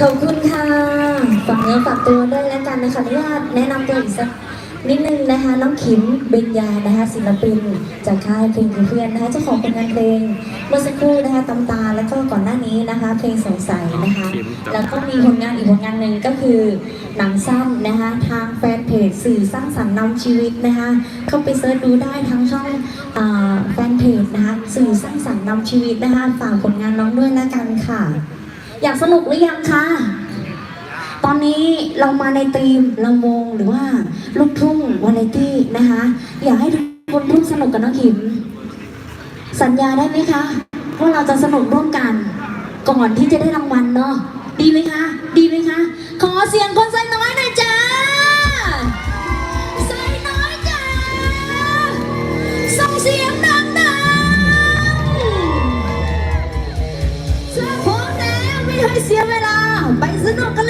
ขอบคุณค่ะ ฝากเนื้อฝากตัวด้วยแล้วกันนะคะอนุญาตแนะนำตัวอีกสักนิดนึงนะคะ น้องขิมเบญญานะคะศิลปิน จากค่ายเพลงคือเพื่อนนะคะเจ้าของผลงานเพลงเมื่อสักครู่นะคะตำตาแล้วก็ก่อนหน้านี้นะคะ เพลงสงสัยนะคะ แล้วก็มีผลงานอีกผลงานหนึ่งก็คือหนังสั้นนะคะ ทางแฟนเพจสื่อสร้างสรรค์นำชีวิตนะคะเข้าไปเสิร์ชดูได้ทั้งช่องอาแฟนเพจนะคะสื่อสร้างสรรค์นำชีวิตนะคะฝากผลงานน้องด้วยแล้วกันค่ะ อยากสนุกหรือยังคะ ตอนนี้เรามาในธีมลำวงหรือว่าลูกทุ่งวาไรตี้นะคะ อยากให้ทุกคนร่วมสนุกกับน้องขิม สัญญาได้ไหมคะว่าเราจะสนุกร่วมกัน ก่อนที่จะได้รางวัลเนาะดีไหมคะ ดีไหมคะ ขอเสียงคนสน้อย ไปอนุกกันเลย